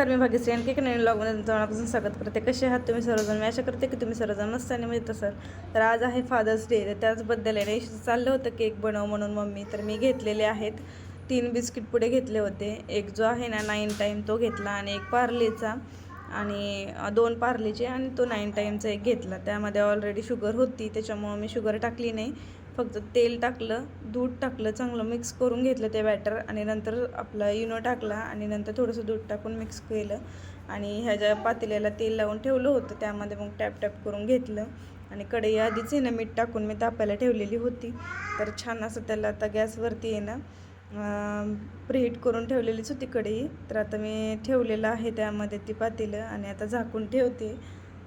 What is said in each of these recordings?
भाग्यश्री आणखी एक नवीन ब्लॉगमध्ये तुमचं मनापासून स्वागत करते. कसे आहात तुम्ही सर्वजण? मी आशा करते की तुम्ही सर्वजण मस्त आणि म्हणजे मजेत असाल तर आज आहे फादर्स डे तर त्याचबद्दल आहे चाललं होतं केक बनव म्हणून मम्मी. तर मी घेतलेले आहेत. तीन बिस्किट पुढे घेतले होते. एक जो आहे ना नाईन टाईम तो घेतला आणि एक पार्लेचा आणि दोन पार्लेचे आणि तो नाईन टाईमचा एक घेतला. त्यामध्ये ऑलरेडी शुगर होती त्याच्यामुळं मी शुगर टाकली नाही. फक्त तेल टाकलं दूध टाकलं चांगलं मिक्स करून घेतलं ते बॅटर आणि नंतर आपला इनो टाकला आणि नंतर थोडंसं दूध टाकून मिक्स केलं. आणि ह्याच्या पातेल्याला तेल लावून ठेवलं होतं त्यामध्ये मग टॅप टॅप करून घेतलं. आणि कढई आधीच आहे ना मीठ टाकून मी तापायला ठेवलेली होती. तर छान असं त्याला आता गॅसवरती आहे ना प्रीहीट करून ठेवलेलीच होती कढई. तर आता मी ठेवलेलं आहे त्यामध्ये ती पातेलं आणि आता झाकून ठेवते.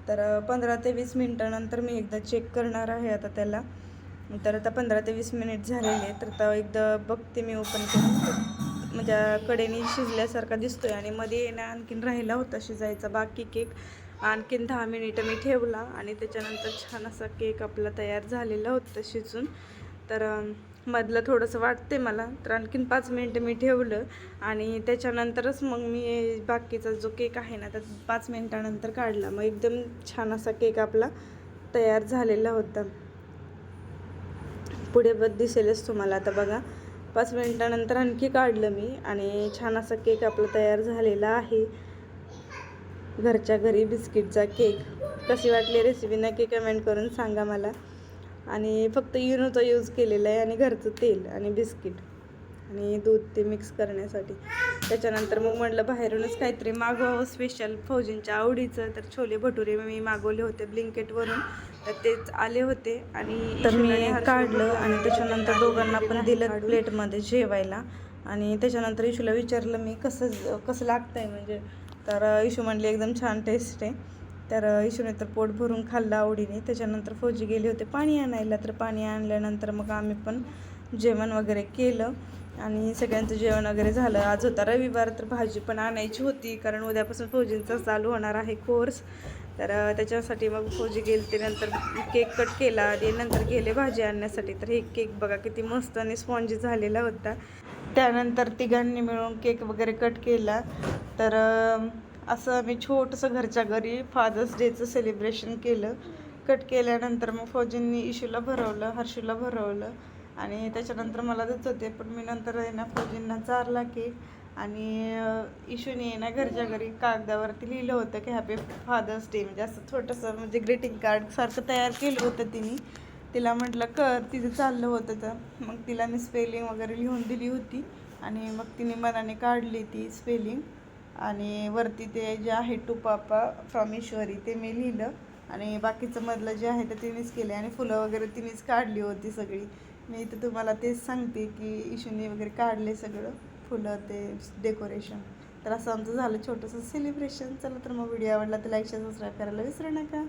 तर पंधरा ते वीस मिनटानंतर मी एकदा चेक करणार आहे आता त्याला. तर आता पंधरा ते वीस मिनिट झालेले तर आता एकदा बघते मी ओपन करून. माझ्या म्हणजे कडेने शिजल्यासारखा दिसतोय आणि मध्ये येणं आणखीन राहिला होता शिजायचा बाकी केक. आणखीन दहा मिनिटं मी ठेवला आणि त्याच्यानंतर छान असा केक आपला तयार झालेला होता शिजून. तर मधलं थोडंसं वाटते मला तर आणखीन पाच मिनटं मी ठेवलं आणि त्याच्यानंतरच मग मी बाकीचा जो केक आहे ना तर पाच मिनटानंतर काढला. मग एकदम छान असा केक आपला तयार झालेला होता. पुढे बघ दिसेलच तुम्हाला. आता बघा पाच मिनटानंतर आणखी काढलं मी आणि छान असा केक आपला तयार झालेला आहे. घरच्या घरी बिस्किटचा केक. कशी वाटली रेसिपी नक्की कमेंट करून सांगा मला. आणि फक्त युनोचा यूज केलेला आहे आणि घरचं तेल आणि बिस्किट आणि दूध ते मिक्स करण्यासाठी. त्याच्यानंतर मग म्हटलं बाहेरूनच काहीतरी मागवावं स्पेशल फौजींच्या आवडीचं. तर छोले भटुरे मी मागवले होते ब्लिंकेटवरून तर तेच आले होते आणि तर मी काढलं आणि त्याच्यानंतर दोघांना पण दिलं प्लेटमध्ये जेवायला. आणि त्याच्यानंतर इशूला विचारलं मी कसं कसं लागतं आहे म्हणजे तर इशू म्हणली एकदम छान टेस्ट आहे. तर इशूने तर पोट भरून खाल्लं आवडीने. त्याच्यानंतर फौजी गेले होते पाणी आणायला. तर पाणी आणल्यानंतर मग आम्ही पण जेवण वगैरे केलं. आणि सगळ्यांचं जेवण वगैरे झालं. आज होता रविवार तर भाजी पण आणायची होती कारण उद्यापासून फौजींचा चालू होणार आहे कोर्स. तर त्याच्यासाठी मग फौजी गेले ते नंतर केक कट केला. आणि नंतर गेले भाजी आणण्यासाठी. तर हे केक बघा किती मस्त आणि स्पॉन्जी झालेला होता. त्यानंतर तिघांनी मिळून केक वगैरे कट केला. तर असं मी छोटंसं घरच्या घरी फादर्स डेचं सेलिब्रेशन केलं. कट केल्यानंतर मग फौजींनी इशूला भरवलं हर्षूला भरवलं. आणि त्याच्यानंतर मला देत होते पण मी नंतर आहे ना फौजींना चारला केक आणि इशूने आहे ना घरच्या घरी कागदावरती लिहिलं होतं की हॅपी फादर्स डे म्हणजे असं छोटंसं म्हणजे ग्रीटिंग कार्ड सारखं तयार केलं होतं तिने. तिला म्हटलं कर तिथे चाललं होतं तर. मग तिला मी स्पेलिंग वगैरे लिहून दिली होती आणि मग तिने मनाने काढली ती स्पेलिंग आणि वरती ते जे आहे टू पापा फ्रॉम ईश्वरी ते मी लिहिलं आणि बाकीचं मधलं जे आहे ते तिनेच केले आणि फुलं वगैरे तिनेच काढली होती सगळी. मी इथं तुम्हाला तेच सांगते की इशूने वगैरे काढले सगळं फुलं ते डेकोरेशन तर असं आमचं झालं छोटंसं सेलिब्रेशन चला तर मग व्हिडिओ आवडला तर लाईक शेअर सबस्क्राईब करायला विसरू नका.